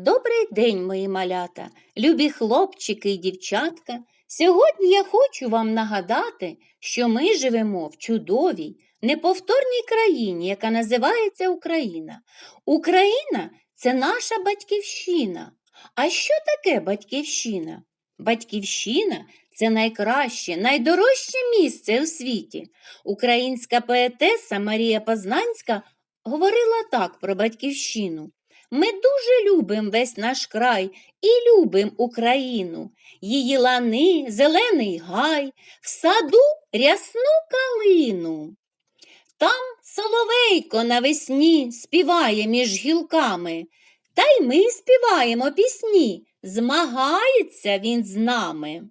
Добрий день, мої малята, любі хлопчики і дівчатка. Сьогодні я хочу вам нагадати, що ми живемо в чудовій, неповторній країні, яка називається Україна. Україна це наша батьківщина. А що таке батьківщина? Батьківщина це найкраще, найдорожче місце у світі. Українська поетеса Марія Познанська говорила так про батьківщину. Ми дуже любимо весь наш край і любимо Україну, її лани, зелений гай, в саду рясну калину. Там соловейко навесні співає між гілками, та й ми співаємо пісні, змагається він з нами.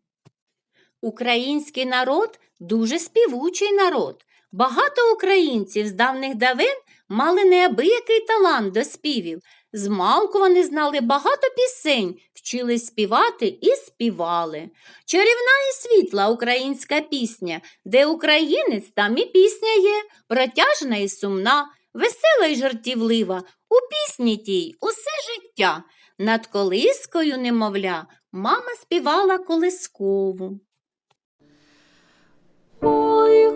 Український народ дуже співучий народ. Багато українців з давних давен мали неабиякий талант до співів. Змалку вони знали багато пісень, вчились співати і співали. Чарівна і світла українська пісня, де українець, там і пісня є, протяжна і сумна, весела і жартівлива. У пісні тій усе життя. Над колискою, немовля, мама співала колискову. Ой,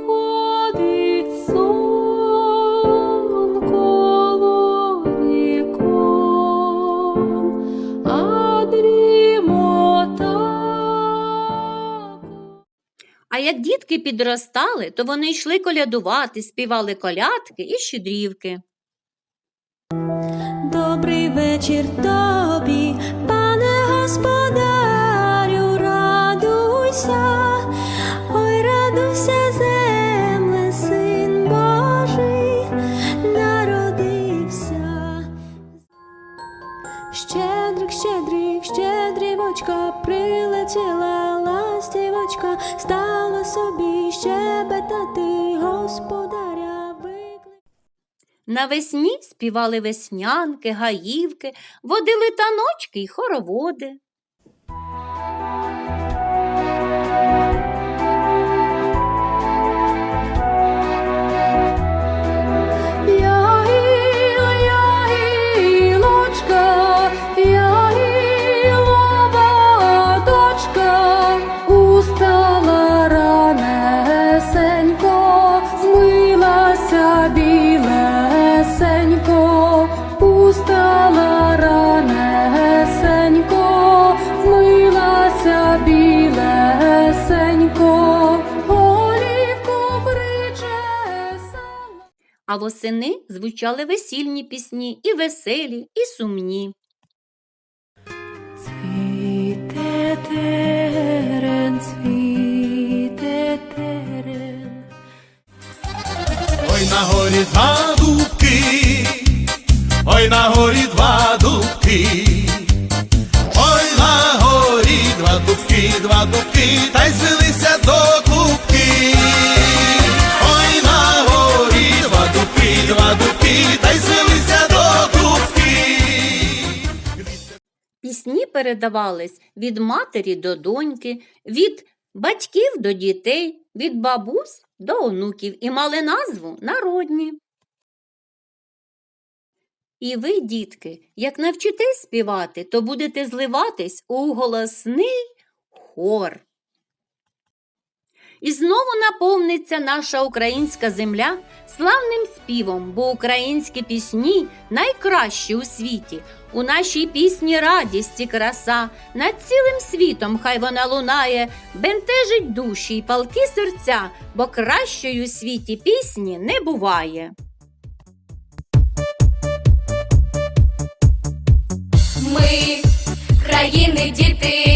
як дітки підростали, то вони йшли колядувати, співали колядки і щедрівки. Добрий вечір тобі, пане господарю, радуйся, собі щебетати господаря виклик. Навесні співали веснянки, гаївки, водили таночки й хороводи. А восени звучали весільні пісні і веселі, і сумні. Цвіте терен, цвіте терен. Ой на горі два дубки, передавались від матері до доньки, від батьків до дітей, від бабусь до онуків і мали назву народні. І ви, дітки, як навчитесь співати, то будете зливатись у голосний хор. І знову наповниться наша українська земля славним співом, бо українські пісні найкращі у світі. У нашій пісні радість і краса, над цілим світом хай вона лунає, бентежить душі й палки серця, бо кращої у світі пісні не буває. Ми країни діти,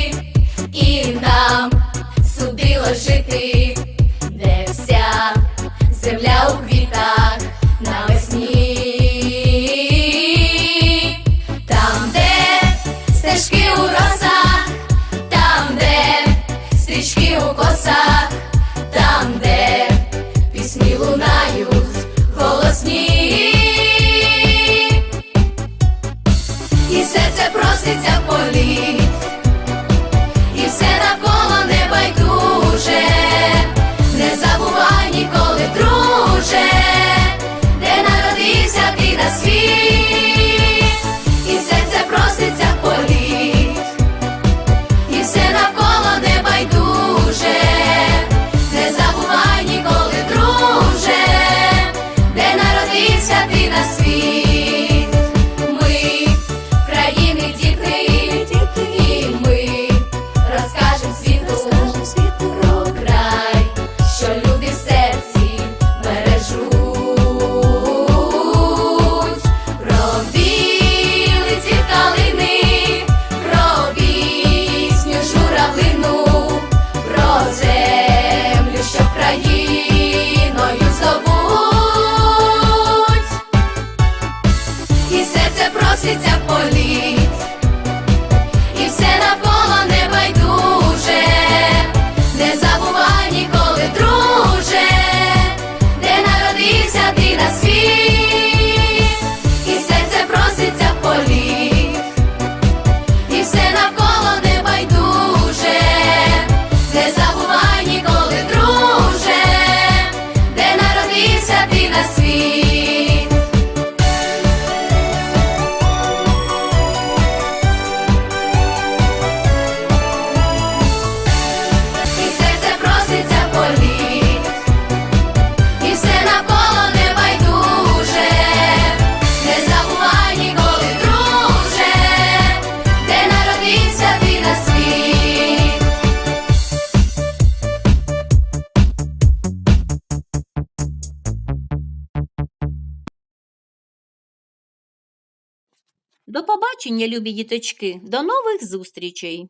До побачення, любі діточки, до нових зустрічей!